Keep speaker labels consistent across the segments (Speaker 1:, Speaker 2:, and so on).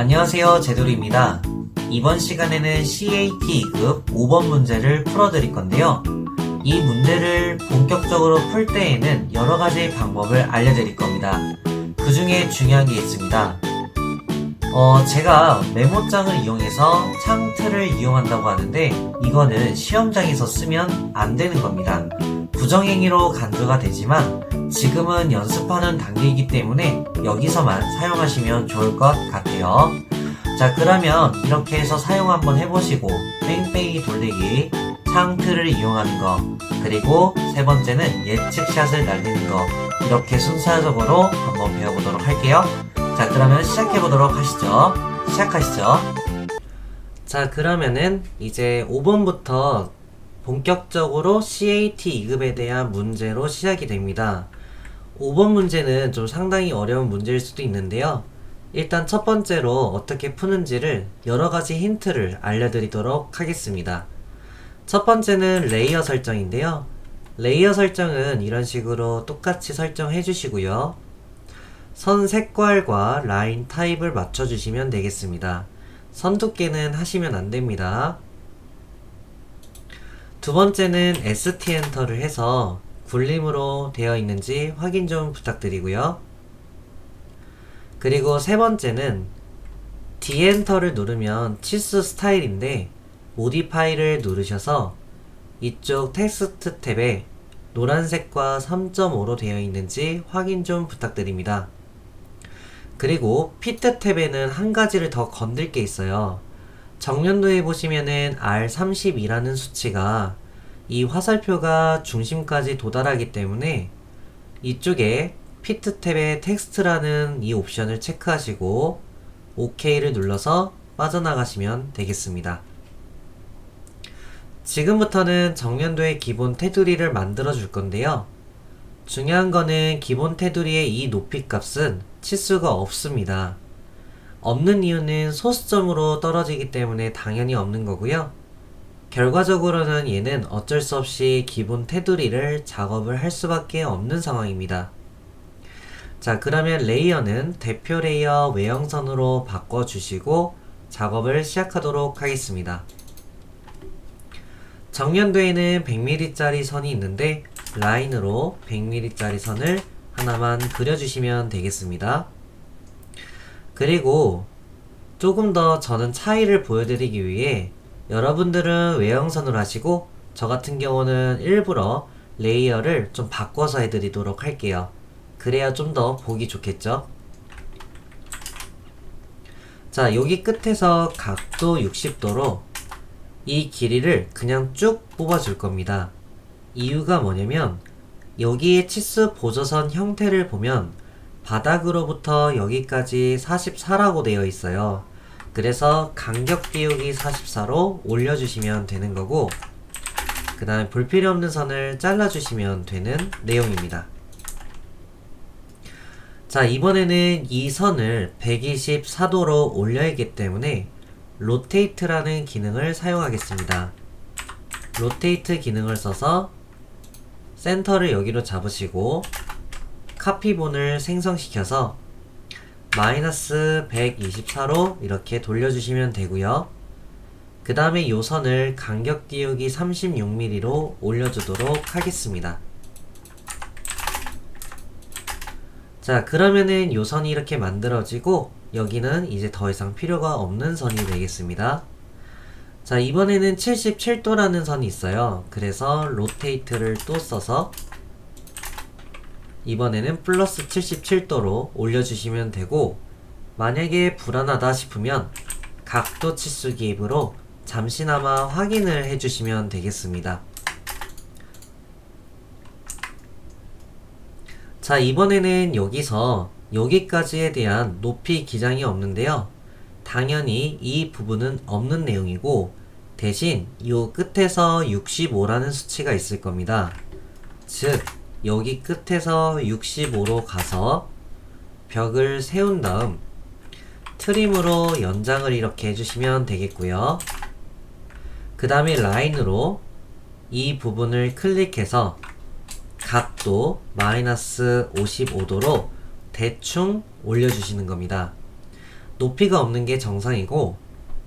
Speaker 1: 안녕하세요 제돌입니다. 이번 시간에는 CAT2급 5번 문제를 풀어드릴 건데요. 이 문제를 본격적으로 풀 때에는 여러 가지 방법을 알려드릴 겁니다. 그 중에 중요한 게 있습니다. 어, 제가 메모장을 이용해서 창틀을 이용한다고 하는데 이거는 시험장에서 쓰면 안 되는 겁니다. 부정행위로 간주가 되지만 지금은 연습하는 단계이기 때문에 여기서만 사용하시면 좋을 것 같아요. 자, 그러면 이렇게 해서 사용 한번 해보시고, 뺑뺑이 돌리기, 창틀을 이용하는 거, 그리고 세 번째는 예측샷을 날리는 거, 이렇게 순차적으로 한번 배워보도록 할게요. 자, 그러면 시작해보도록 하시죠. 시작하시죠. 자, 그러면은 이제 5번부터 본격적으로 CAT 2급에 대한 문제로 시작이 됩니다. 5번 문제는 좀 상당히 어려운 문제일 수도 있는데요. 일단 첫 번째로 어떻게 푸는지를 여러 가지 힌트를 알려드리도록 하겠습니다. 첫 번째는 레이어 설정인데요. 레이어 설정은 이런 식으로 똑같이 설정해 주시고요. 선 색깔과 라인 타입을 맞춰주시면 되겠습니다. 선 두께는 하시면 안 됩니다. 두 번째는 ST 엔터를 해서 굴림으로 되어 있는지 확인 좀 부탁드리고요. 그리고 세 번째는 D 엔터를 누르면 치수 스타일인데 모디파이를 누르셔서 이쪽 텍스트 탭에 노란색과 3.5로 되어 있는지 확인 좀 부탁드립니다. 그리고 피트 탭에는 한 가지를 더 건들 게 있어요. 정년도에 보시면은 R32라는 수치가 이 화살표가 중심까지 도달하기 때문에 이쪽에 피트 탭에 텍스트라는 이 옵션을 체크하시고 OK를 눌러서 빠져나가시면 되겠습니다. 지금부터는 정년도의 기본 테두리를 만들어 줄 건데요. 중요한 거는 기본 테두리의 이 높이 값은 치수가 없습니다. 없는 이유는 소수점으로 떨어지기 때문에 당연히 없는 거고요. 결과적으로는 얘는 어쩔 수 없이 기본 테두리를 작업을 할 수밖에 없는 상황입니다. 자, 그러면 레이어는 대표 레이어 외형선으로 바꿔주시고 작업을 시작하도록 하겠습니다. 정면도에는 100mm짜리 선이 있는데 라인으로 100mm짜리 선을 하나만 그려주시면 되겠습니다. 그리고 조금 더 저는 차이를 보여드리기 위해 여러분들은 외형선으로 하시고 저 같은 경우는 일부러 레이어를 좀 바꿔서 해드리도록 할게요. 그래야 좀 더 보기 좋겠죠? 자, 여기 끝에서 각도 60도로 이 길이를 그냥 쭉 뽑아줄 겁니다. 이유가 뭐냐면 여기에 치수 보조선 형태를 보면 바닥으로부터 여기까지 44라고 되어 있어요. 그래서 간격 비우기 44로 올려주시면 되는 거고 그 다음에 불필요 없는 선을 잘라주시면 되는 내용입니다. 자 이번에는 이 선을 124도로 올려야하기 때문에 로테이트라는 기능을 사용하겠습니다. 로테이트 기능을 써서 센터를 여기로 잡으시고 카피본을 생성시켜서 마이너스 124로 이렇게 돌려주시면 되고요. 그 다음에 요 선을 간격 띄우기 36mm로 올려주도록 하겠습니다. 자 그러면은 요 선이 이렇게 만들어지고 여기는 이제 더 이상 필요가 없는 선이 되겠습니다. 자 이번에는 77도라는 선이 있어요. 그래서 로테이트를 또 써서 이번에는 플러스 77도로 올려주시면 되고 만약에 불안하다 싶으면 각도 치수 기입으로 잠시나마 확인을 해주시면 되겠습니다. 자 이번에는 여기서 여기까지에 대한 높이 기장이 없는데요. 당연히 이 부분은 없는 내용이고 대신 이 끝에서 65라는 수치가 있을 겁니다. 즉 여기 끝에서 65로 가서 벽을 세운 다음 트림으로 연장을 이렇게 해주시면 되겠고요. 그 다음에 라인으로 이 부분을 클릭해서 각도 마이너스 55도로 대충 올려주시는 겁니다. 높이가 없는 게 정상이고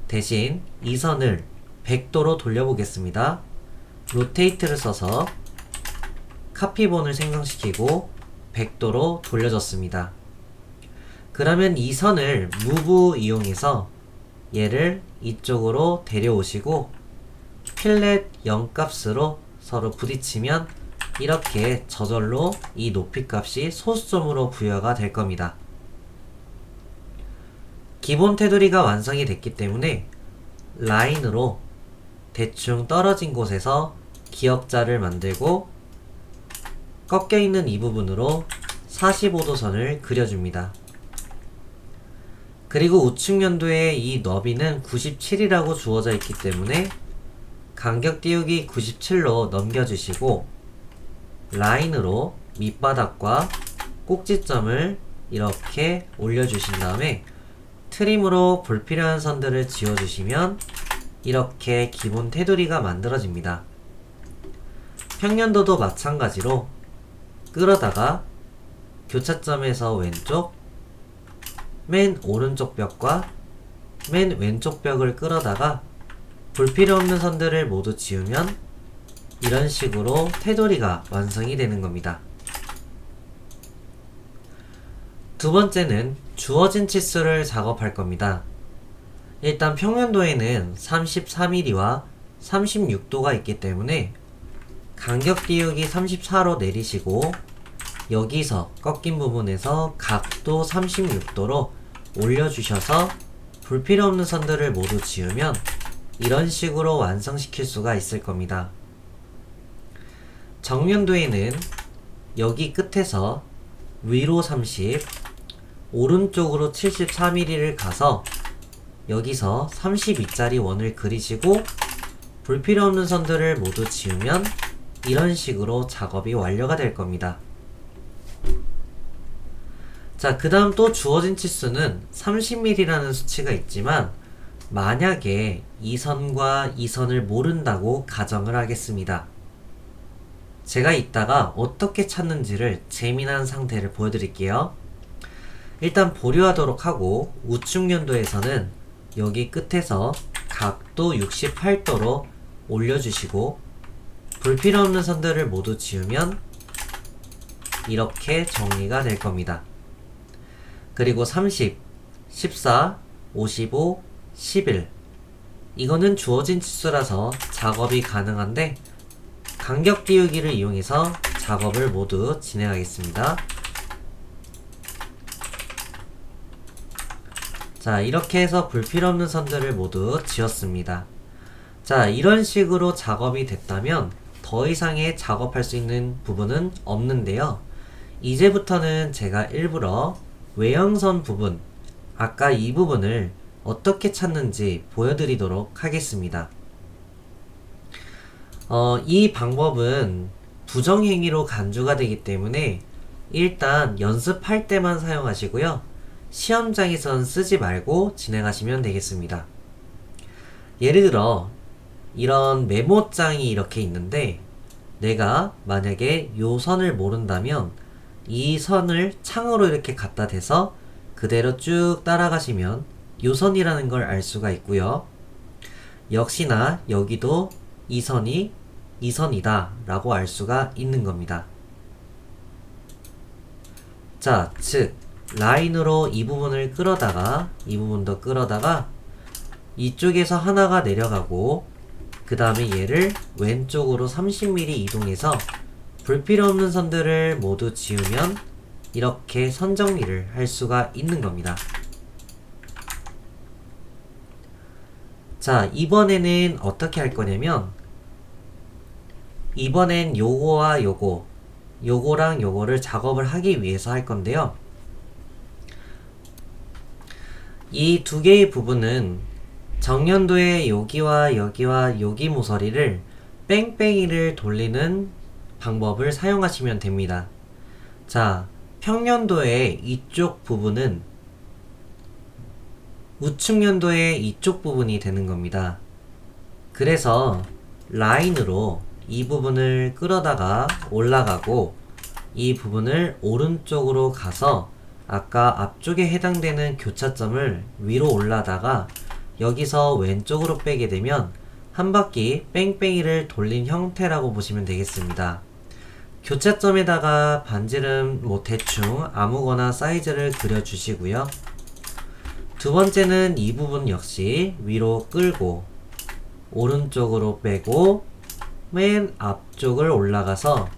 Speaker 1: 대신 이 선을 100도로 돌려보겠습니다. 로테이트를 써서 카피본을 생성시키고 100도로 돌려줬습니다. 그러면 이 선을 무브 이용해서 얘를 이쪽으로 데려오시고 필렛 0값으로 서로 부딪히면 이렇게 저절로 이 높이 값이 소수점으로 부여가 될 겁니다. 기본 테두리가 완성이 됐기 때문에 라인으로 대충 떨어진 곳에서 기역자를 만들고 꺾여 있는 이 부분으로 45도 선을 그려줍니다. 그리고 우측 연도의 이 너비는 97이라고 주어져 있기 때문에 간격 띄우기 97로 넘겨주시고 라인으로 밑바닥과 꼭지점을 이렇게 올려주신 다음에 트림으로 불필요한 선들을 지워주시면 이렇게 기본 테두리가 만들어집니다. 평년도도 마찬가지로 끌어다가 교차점에서 왼쪽 맨 오른쪽 벽과 맨 왼쪽 벽을 끌어다가 불필요 없는 선들을 모두 지우면 이런 식으로 테두리가 완성이 되는 겁니다. 두 번째는 주어진 치수를 작업할 겁니다. 일단 평면도에는 33mm와 36도가 있기 때문에 간격 띄우기 34로 내리시고 여기서 꺾인 부분에서 각도 36도로 올려주셔서 불필요 없는 선들을 모두 지우면 이런 식으로 완성시킬 수가 있을 겁니다. 정면도에는 여기 끝에서 위로 30, 오른쪽으로 74mm를 가서 여기서 32짜리 원을 그리시고 불필요 없는 선들을 모두 지우면 이런 식으로 작업이 완료가 될 겁니다. 자, 그 다음 또 주어진 치수는 30mm라는 수치가 있지만 만약에 이 선과 이 선을 모른다고 가정을 하겠습니다. 제가 이따가 어떻게 찾는지를 재미난 상태를 보여드릴게요. 일단 보류하도록 하고 우측 연도에서는 여기 끝에서 각도 68도로 올려주시고 불필요 없는 선들을 모두 지우면 이렇게 정리가 될 겁니다. 그리고 30, 14, 55, 11 이거는 주어진 치수라서 작업이 가능한데 간격 띄우기를 이용해서 작업을 모두 진행하겠습니다. 자, 이렇게 해서 불필요 없는 선들을 모두 지웠습니다. 자, 이런 식으로 작업이 됐다면 더 이상의 작업할 수 있는 부분은 없는데요. 이제부터는 제가 일부러 외형선 부분, 아까 이 부분을 어떻게 찾는지 보여드리도록 하겠습니다. 어, 이 방법은 부정행위로 간주가 되기 때문에 일단 연습할 때만 사용하시고요. 시험장에선 쓰지 말고 진행하시면 되겠습니다. 예를 들어 이런 메모장이 이렇게 있는데 내가 만약에 요 선을 모른다면 이 선을 창으로 이렇게 갖다 대서 그대로 쭉 따라가시면 요 선이라는 걸 알 수가 있고요. 역시나 여기도 이 선이 이 선이다 라고 알 수가 있는 겁니다. 자, 즉 라인으로 이 부분을 끌어다가 이 부분도 끌어다가 이쪽에서 하나가 내려가고 그 다음에 얘를 왼쪽으로 30mm 이동해서 불필요 없는 선들을 모두 지우면 이렇게 선 정리를 할 수가 있는 겁니다. 자, 이번에는 어떻게 할 거냐면 이번엔 요거와 요거 요거랑 요거를 작업을 하기 위해서 할 건데요. 이 두 개의 부분은 정년도에 여기와 여기와 여기 모서리를 뺑뺑이를 돌리는 방법을 사용하시면 됩니다. 자, 평년도의 이쪽 부분은 우측년도의 이쪽 부분이 되는 겁니다. 그래서 라인으로 이 부분을 끌어다가 올라가고 이 부분을 오른쪽으로 가서 아까 앞쪽에 해당되는 교차점을 위로 올라다가 여기서 왼쪽으로 빼게 되면 한 바퀴 뺑뺑이를 돌린 형태라고 보시면 되겠습니다. 교차점에다가 반지름 뭐 대충 아무거나 사이즈를 그려주시고요. 두 번째는 이 부분 역시 위로 끌고 오른쪽으로 빼고 맨 앞쪽을 올라가서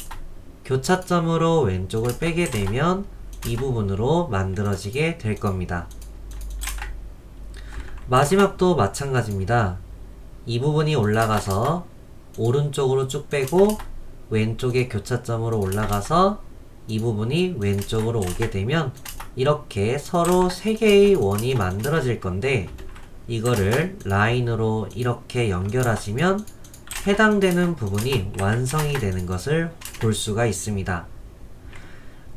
Speaker 1: 교차점으로 왼쪽을 빼게 되면 이 부분으로 만들어지게 될 겁니다. 마지막도 마찬가지입니다. 이 부분이 올라가서 오른쪽으로 쭉 빼고 왼쪽의 교차점으로 올라가서 이 부분이 왼쪽으로 오게 되면 이렇게 서로 세 개의 원이 만들어질 건데 이거를 라인으로 이렇게 연결하시면 해당되는 부분이 완성이 되는 것을 볼 수가 있습니다.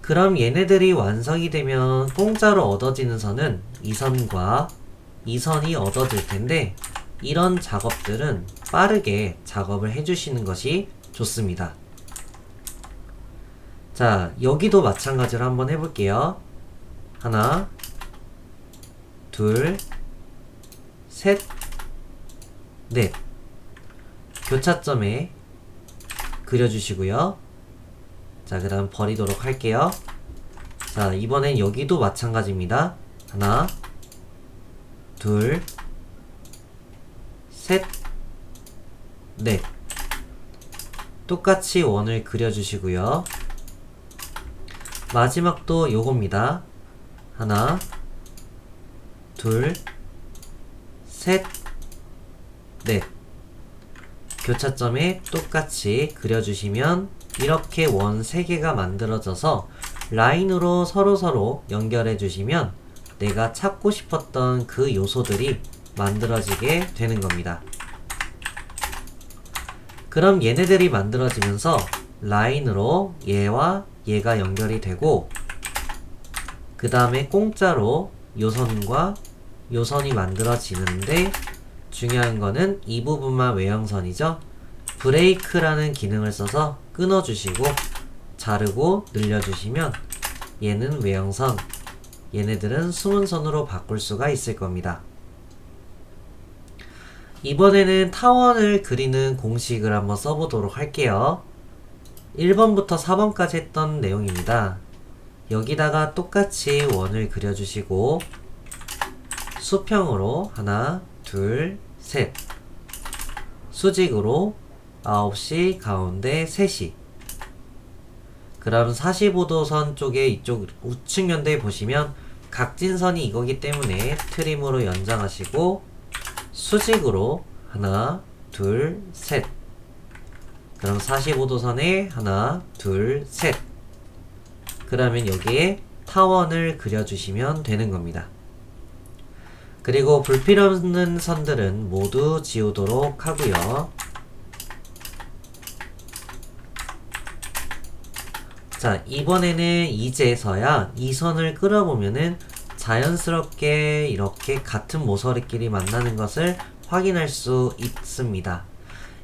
Speaker 1: 그럼 얘네들이 완성이 되면 공짜로 얻어지는 선은 이 선과 이 선이 얻어질 텐데 이런 작업들은 빠르게 작업을 해주시는 것이 좋습니다. 자, 여기도 마찬가지로 한번 해볼게요. 하나, 둘, 셋, 넷. 교차점에 그려주시고요. 자, 그 다음 버리도록 할게요. 자, 이번엔 여기도 마찬가지입니다. 하나, 둘, 셋, 넷. 똑같이 원을 그려주시고요. 마지막도 요겁니다. 하나, 둘, 셋, 넷. 교차점에 똑같이 그려주시면 이렇게 원 3개가 만들어져서 라인으로 서로서로 연결해 주시면 내가 찾고 싶었던 그 요소들이 만들어지게 되는 겁니다. 그럼 얘네들이 만들어지면서 라인으로 얘와 얘가 연결이 되고 그 다음에 공짜로 요선과 요선이 만들어지는데 중요한 거는 이 부분만 외형선이죠. 브레이크라는 기능을 써서 끊어주시고 자르고 늘려주시면 얘는 외형선, 얘네들은 숨은 선으로 바꿀 수가 있을 겁니다. 이번에는 타원을 그리는 공식을 한번 써보도록 할게요. 1번부터 4번까지 했던 내용입니다. 여기다가 똑같이 원을 그려주시고 수평으로 하나, 둘, 셋 수직으로 9시 가운데 3시 그럼 45도선 쪽에 이쪽 우측 면대에 보시면 각진선이 이거기 때문에 트림으로 연장하시고 수직으로 하나, 둘, 셋 그럼 45도선에 하나, 둘, 셋 그러면 여기에 타원을 그려주시면 되는 겁니다. 그리고 불필요 없는 선들은 모두 지우도록 하고요. 자, 이번에는 이제서야 이 선을 끌어보면은 자연스럽게 이렇게 같은 모서리끼리 만나는 것을 확인할 수 있습니다.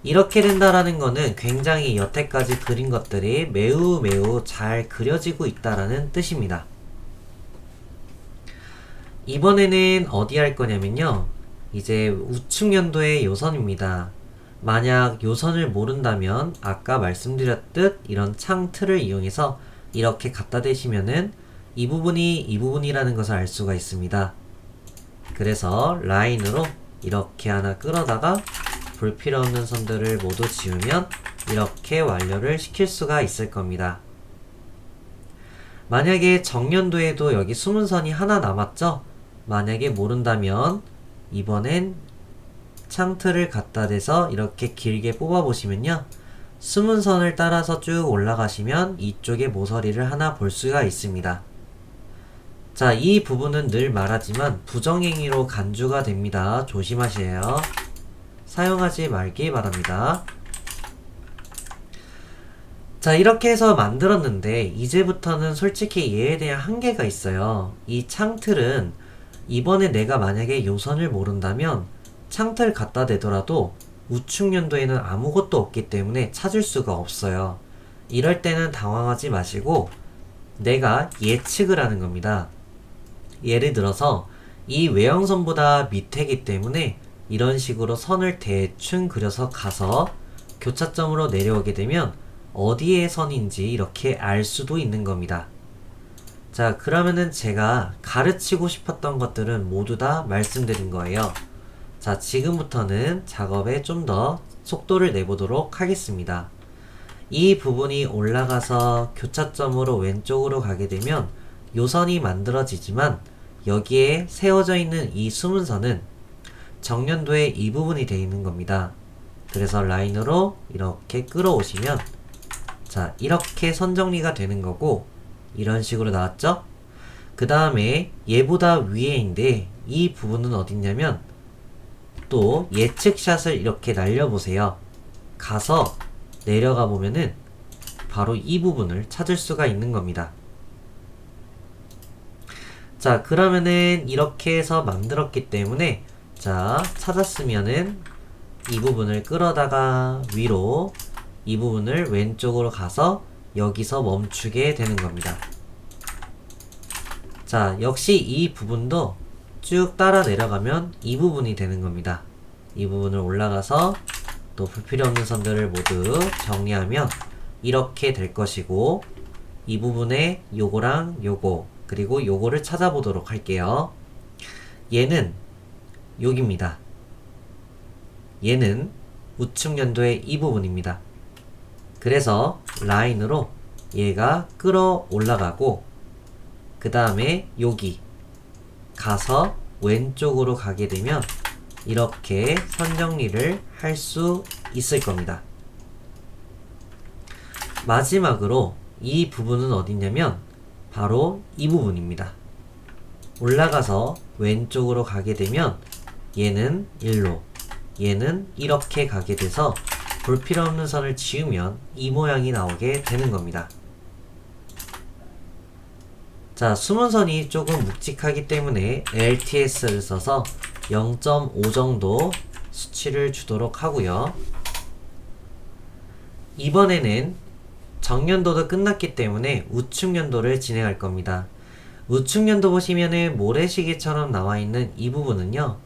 Speaker 1: 이렇게 된다라는 것은 굉장히 여태까지 그린 것들이 매우 매우 잘 그려지고 있다라는 뜻입니다. 이번에는 어디 할 거냐면요. 이제 우측 연도의 요선입니다. 만약 요선을 모른다면 아까 말씀드렸듯 이런 창 틀을 이용해서 이렇게 갖다 대시면은 이 부분이 이 부분이라는 것을 알 수가 있습니다. 그래서 라인으로 이렇게 하나 끌어다가 불필요 없는 선들을 모두 지우면 이렇게 완료를 시킬 수가 있을 겁니다. 만약에 정년도에도 여기 숨은 선이 하나 남았죠? 만약에 모른다면 이번엔 창틀을 갖다 대서 이렇게 길게 뽑아 보시면요. 숨은 선을 따라서 쭉 올라가시면 이쪽에 모서리를 하나 볼 수가 있습니다. 자, 이 부분은 늘 말하지만 부정행위로 간주가 됩니다. 조심하세요. 사용하지 말기 바랍니다. 자, 이렇게 해서 만들었는데, 이제부터는 솔직히 얘에 대한 한계가 있어요. 이 창틀은 이번에 내가 만약에 요선을 모른다면 창틀 갖다 대더라도 우측 연도에는 아무것도 없기 때문에 찾을 수가 없어요. 이럴 때는 당황하지 마시고 내가 예측을 하는 겁니다. 예를 들어서 이 외형선보다 밑에기 때문에 이런 식으로 선을 대충 그려서 가서 교차점으로 내려오게 되면 어디에 선인지 이렇게 알 수도 있는 겁니다. 자, 그러면은 제가 가르치고 싶었던 것들은 모두 다 말씀드린 거예요. 자, 지금부터는 작업에 좀 더 속도를 내보도록 하겠습니다. 이 부분이 올라가서 교차점으로 왼쪽으로 가게 되면 요선이 만들어지지만 여기에 세워져 있는 이 수문선은 정년도에 이 부분이 되어 있는 겁니다. 그래서 라인으로 이렇게 끌어오시면 자 이렇게 선 정리가 되는 거고 이런 식으로 나왔죠? 그 다음에 얘보다 위에인데 이 부분은 어딨냐면 또 예측샷을 이렇게 날려보세요. 가서 내려가 보면은 바로 이 부분을 찾을 수가 있는 겁니다. 자, 그러면은 이렇게 해서 만들었기 때문에 자, 찾았으면은 이 부분을 끌어다가 위로 이 부분을 왼쪽으로 가서 여기서 멈추게 되는 겁니다. 자, 역시 이 부분도 쭉 따라 내려가면 이 부분이 되는 겁니다. 이 부분을 올라가서 또 불필요 없는 선들을 모두 정리하면 이렇게 될 것이고 이 부분에 요거랑 요거 그리고 요거를 찾아보도록 할게요. 얘는 여기입니다. 얘는 우측 연도의 이 부분입니다. 그래서 라인으로 얘가 끌어 올라가고 그 다음에 여기 가서 왼쪽으로 가게 되면 이렇게 선 정리를 할 수 있을 겁니다. 마지막으로 이 부분은 어디냐면 바로 이 부분입니다. 올라가서 왼쪽으로 가게 되면 얘는 일로 얘는 이렇게 가게 돼서 불필요 없는 선을 지우면 이 모양이 나오게 되는 겁니다. 자, 수문선이 조금 묵직하기 때문에 LTS를 써서 0.5 정도 수치를 주도록 하고요. 이번에는 정년도도 끝났기 때문에 우측년도를 진행할 겁니다. 우측년도 보시면은 모래시계처럼 나와 있는 이 부분은요.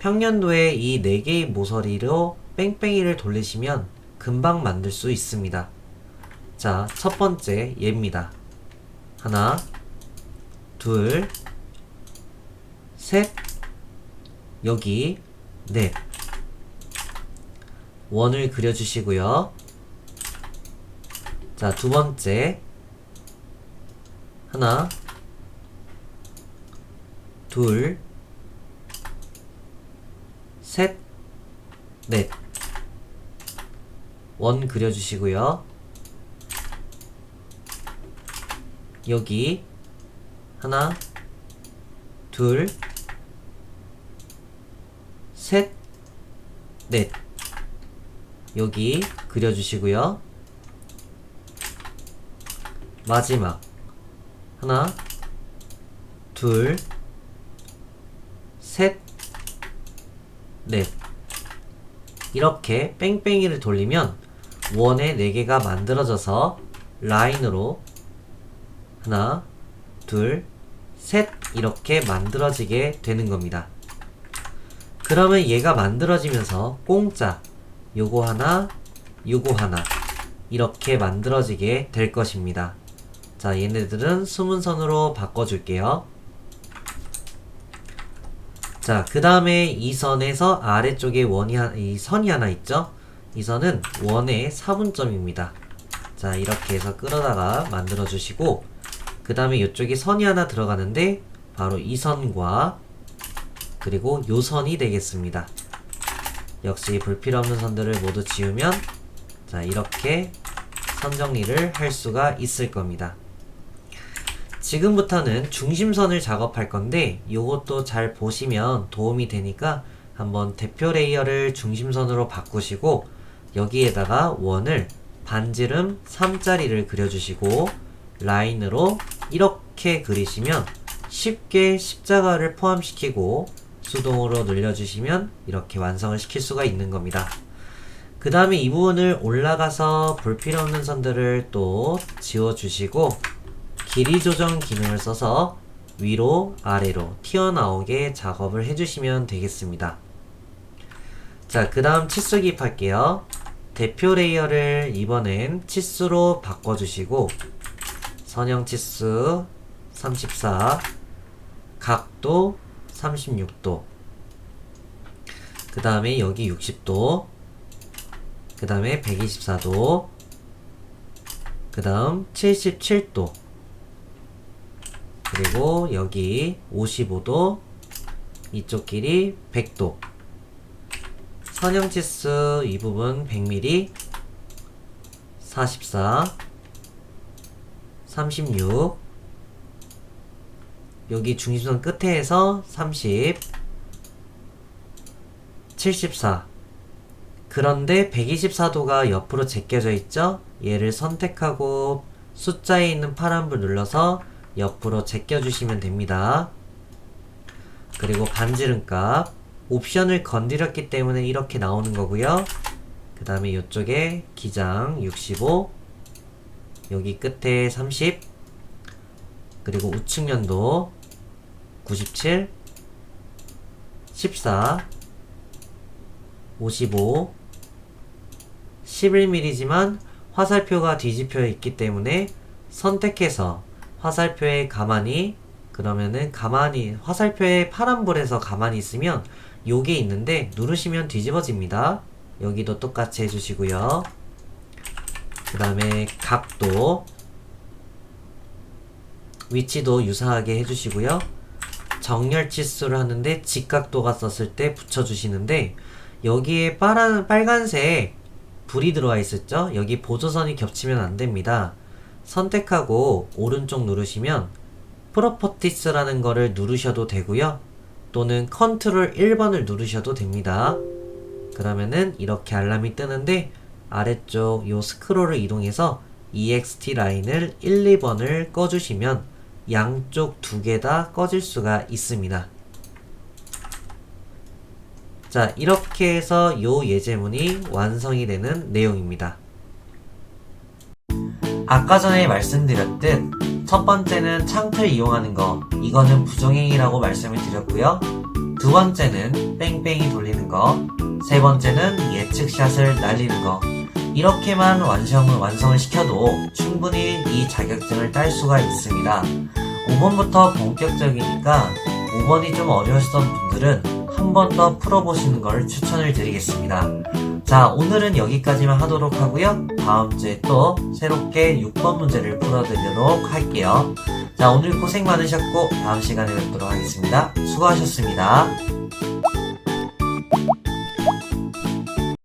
Speaker 1: 평년도에 이 4개의 모서리로 뺑뺑이를 돌리시면 금방 만들 수 있습니다. 자, 첫 번째 얘입니다. 하나, 둘, 셋, 여기 넷. 원을 그려주시고요. 자, 두 번째. 하나, 둘, 셋, 넷. 원 그려주시고요. 여기 하나, 둘, 셋, 넷. 여기 그려주시고요. 마지막 하나, 둘, 셋, 넷. 이렇게 뺑뺑이를 돌리면 원의 4개가 만들어져서 라인으로 하나, 둘, 셋 이렇게 만들어지게 되는 겁니다. 그러면 얘가 만들어지면서 공짜 요거 하나, 요거 하나 이렇게 만들어지게 될 것입니다. 자, 얘네들은 수문선으로 바꿔줄게요. 자, 그 다음에 이 선에서 아래쪽에 원이, 하, 이 선이 하나 있죠? 이 선은 원의 4분점입니다. 자, 이렇게 해서 끌어다가 만들어주시고, 그 다음에 이쪽에 선이 하나 들어가는데, 바로 이 선과, 그리고 요 선이 되겠습니다. 역시 불필요 없는 선들을 모두 지우면, 자, 이렇게 선 정리를 할 수가 있을 겁니다. 지금부터는 중심선을 작업할 건데 이것도 잘 보시면 도움이 되니까 한번 대표 레이어를 중심선으로 바꾸시고 여기에다가 원을 반지름 3짜리를 그려주시고 라인으로 이렇게 그리시면 쉽게 십자가를 포함시키고 수동으로 늘려주시면 이렇게 완성을 시킬 수가 있는 겁니다. 그 다음에 이 부분을 올라가서 불필요 없는 선들을 또 지워주시고 길이 조정 기능을 써서 위로 아래로 튀어나오게 작업을 해주시면 되겠습니다. 자, 그 다음 치수 기입할게요. 대표 레이어를 이번엔 치수로 바꿔주시고 선형 치수 34 각도 36도. 그 다음에 여기 60도. 그 다음에 124도. 그 다음 77도. 그리고 여기 55도. 이쪽 길이 100도. 선형치수 이 부분 100mm 44 36 여기 중심선 끝에서 30 74 그런데 124도가 옆으로 제껴져 있죠? 얘를 선택하고 숫자에 있는 파란불 눌러서 옆으로 제껴주시면 됩니다. 그리고 반지름값 옵션을 건드렸기 때문에 이렇게 나오는 거고요. 그 다음에 이쪽에 기장 65 여기 끝에 30 그리고 우측면도 97 14 55 11mm지만 화살표가 뒤집혀 있기 때문에 선택해서 화살표에 가만히 그러면은 가만히 화살표에 파란불에서 가만히 있으면 요게 있는데 누르시면 뒤집어집니다. 여기도 똑같이 해주시고요. 그 다음에 각도 위치도 유사하게 해주시고요. 정렬 치수를 하는데 직각도가 썼을 때 붙여주시는데 여기에 빨간, 빨간색 불이 들어와 있었죠? 여기 보조선이 겹치면 안 됩니다. 선택하고 오른쪽 누르시면 프로퍼티스라는 거를 누르셔도 되고요. 또는 컨트롤 1번을 누르셔도 됩니다. 그러면은 이렇게 알람이 뜨는데 아래쪽 요 스크롤을 이동해서 EXT 라인을 1, 2번을 꺼주시면 양쪽 두 개 다 꺼질 수가 있습니다. 자, 이렇게 해서 요 예제문이 완성이 되는 내용입니다. 아까 전에 말씀드렸듯 첫 번째는 창틀 이용하는 거 이거는 부정행위라고 말씀을 드렸고요. 두 번째는 뺑뺑이 돌리는 거, 세 번째는 예측샷을 날리는 거. 이렇게만 완성을, 완성을 시켜도 충분히 이 자격증을 딸 수가 있습니다. 5번부터 본격적이니까 5번이 좀 어려우셨던 분들은 한 번 더 풀어보시는 걸 추천을 드리겠습니다. 자, 오늘은 여기까지만 하도록 하고요. 다음 주에 또 새롭게 6번 문제를 풀어드리도록 할게요. 자, 오늘 고생 많으셨고 다음 시간에 뵙도록 하겠습니다. 수고하셨습니다.